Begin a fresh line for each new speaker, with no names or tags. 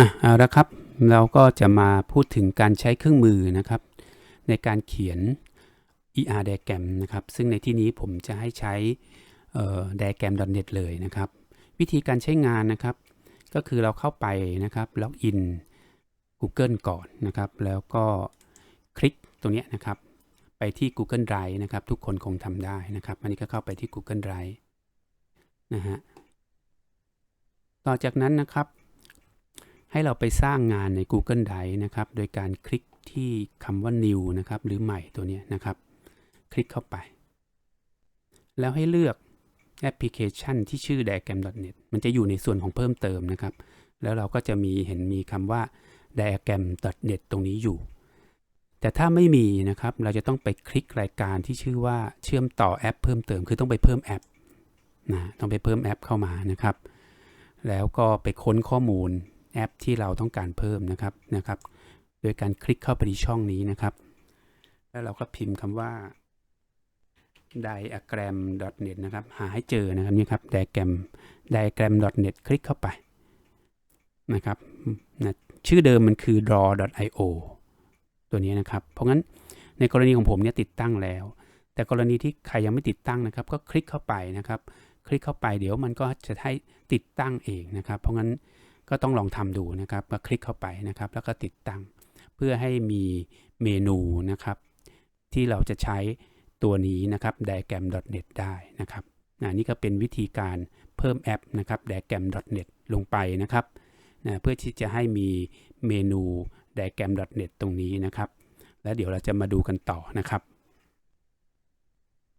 อะเอาละครับ เราก็จะมาพูดถึงการใช้เครื่องมือนะครับ ในการเขียน ER diagram นะครับ ซึ่งในที่นี้ผมจะให้ใช้ diagram.net เลยนะครับ วิธีการใช้งานนะครับ ก็คือเราเข้าไปนะครับล็อกอิน Google ก่อนนะครับ แล้วก็คลิกตรงนี้นะครับ ไปที่ Google Drive นะครับ ทุกคนคงทำได้นะครับ อันนี้ก็เข้าไปที่ Google Drive นะฮะ ต่อจากนั้นนะครับ ให้เราไปสร้างงานใน Google Drive นะครับ โดยการคลิกที่คำว่า new นะครับ หรือใหม่ตัวนี้นะครับ คลิกเข้าไป แล้วให้เลือกแอปพลิเคชันที่ชื่อ diagram.net มันจะอยู่ในส่วนของเพิ่มเติมนะครับ แล้วเราก็จะมีเห็นมีคำว่า diagram.net ตรงนี้อยู่ แต่ถ้าไม่มีนะครับ เราจะต้องไปคลิกรายการที่ชื่อว่าเชื่อมต่อแอปเพิ่มเติม คือต้องไปเพิ่มแอปนะ ต้องไปเพิ่มแอปเข้ามานะครับ แล้วก็ไปค้นข้อมูล แอปที่เราต้องการเพิ่มนะครับนะครับ โดยการคลิกเข้าไปที่ช่องนี้นะครับ แล้วเราก็พิมพ์คำว่า diagram.net นะครับ หาให้เจอนะครับนี่ครับ diagram diagram.net คลิกเข้าไปนะครับนะชื่อเดิมมันคือ draw.io ตัวนี้นะครับ เพราะงั้นในกรณีของผมเนี่ยติดตั้งแล้ว แต่กรณีที่ใครยังไม่ติดตั้งนะครับ ก็คลิกเข้าไปนะครับ คลิกเข้าไปเดี๋ยวมันก็จะให้ติดตั้งเองนะครับ เพราะงั้น ก็ต้องลองทำดูนะครับก็คลิกเข้าไปนะครับ แล้วก็ติดตั้ง เพื่อให้มีเมนูนะครับ ที่เราจะใช้ตัวนี้นะครับ diagram.net ได้นะครับนะนี่ก็เป็นวิธีการเพิ่มแอปนะครับ diagram.net ลงไปนะครับนะเพื่อที่จะให้มีเมนู diagram.net ตรงนี้นะครับ แล้วเดี๋ยวเราจะมาดูกันต่อนะครับ